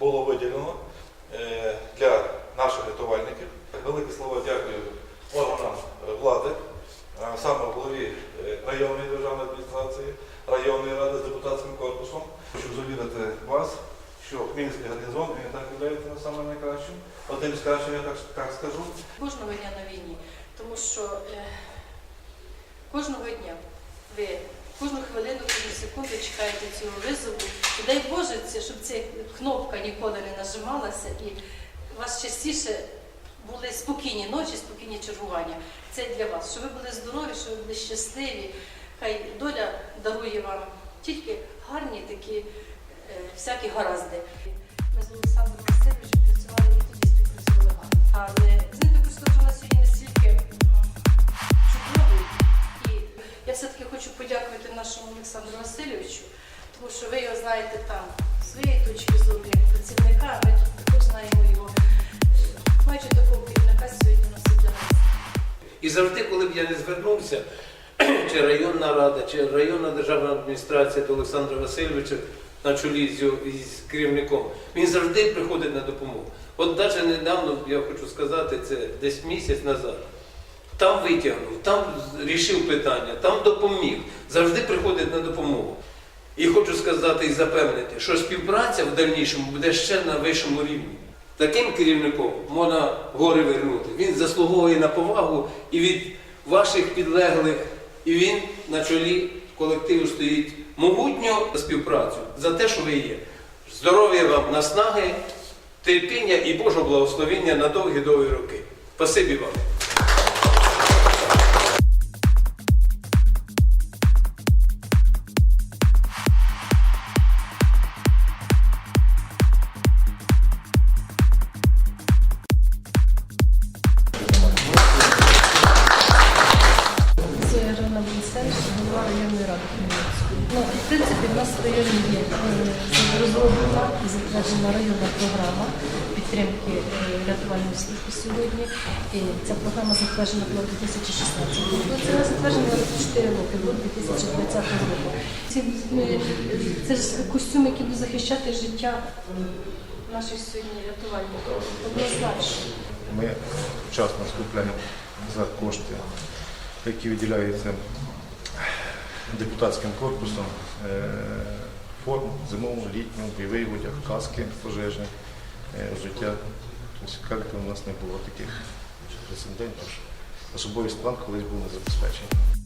було виділено е, для наших рятувальників. Велике слово дякую органам е, влади, а саме голові е, районної державної адміністрації, районної ради з депутатським корпусом. Хочу завірити вас, що Хмельницький гарнізон він так є самим найкращим. Одним з кращих, я так, так скажу. кожного дня на війні, тому що е, кожного дня ви кожну хвилину, кожну секунду чекаєте цього визову. І дай Боже, щоб ця кнопка ніколи не нажималася і у вас частіше були спокійні ночі, спокійні чергування. Це для вас, щоб ви були здорові, щоб ви були щасливі. Хай доля дарує вам тільки гарні такі е, всякі гаразди. Ми з Олександром Васильовичем працювали і тоді співпрацювали гарно. Але знаєте, просто що сьогодні настільки чудовий. І я все-таки хочу подякувати нашому Олександру Васильовичу, тому що ви його знаєте там своєї точки зору, як працівника, ми тут також знаємо його. Майже такого керівника сьогодні і для нас. І завжди, коли б я не звернувся, чи районна рада, чи районна державна адміністрація до Олександра Васильовича на чолі з, керівником, він завжди приходить на допомогу. От навіть недавно, я хочу сказати, це десь місяць назад. Там витягнув, там рішив питання, там допоміг, завжди приходить на допомогу. І хочу сказати і запевнити, що співпраця в дальнішому буде ще на вищому рівні. Таким керівником можна гори вернути. Він заслуговує на повагу і від ваших підлеглих, і він на чолі колективу стоїть могутньо за співпрацю за те, що ви є. Здоров'я вам, наснаги, терпіння і Божого благословення на довгі-довгі роки. Спасибі вам. Ну, в принципі, в нас є е, розроблена і затверджена районна програма підтримки е, рятувальної служби сьогодні. І ця програма затверджена була в 2016 році. Це вона затверджена 4 роки, до 2020 року. Ці, е, це ж костюм, який буде захищати життя наших сьогодні рятувальників. Однозначно. Ми вчасно скупляємо за кошти, які виділяються депутатським корпусом, форм, форму, зимову, літню, бойовий одяг, каски пожежні, життя. взуття. Тобто, як у нас не було таких прецедентів, особовий склад колись був не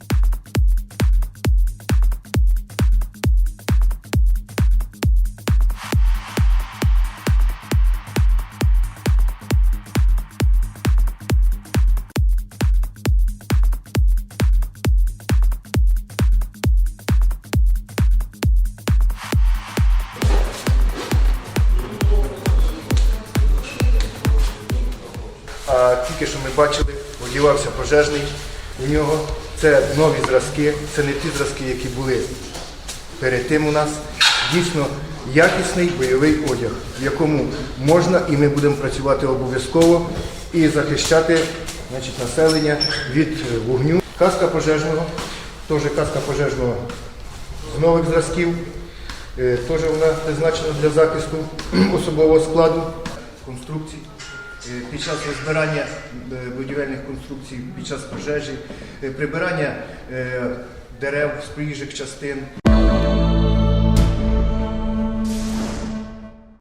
тільки що ми бачили, одівався пожежний у нього. Це нові зразки, це не ті зразки, які були перед тим у нас. Дійсно якісний бойовий одяг, в якому можна і ми будемо працювати обов'язково і захищати значить, населення від е, вогню. Каска пожежного, теж каска пожежного з нових зразків. Е, Теж вона призначена для захисту особового складу конструкцій. Е, Під час розбирання е, будівельних конструкцій, під час пожежі, е, прибирання дерев з проїжджих частин,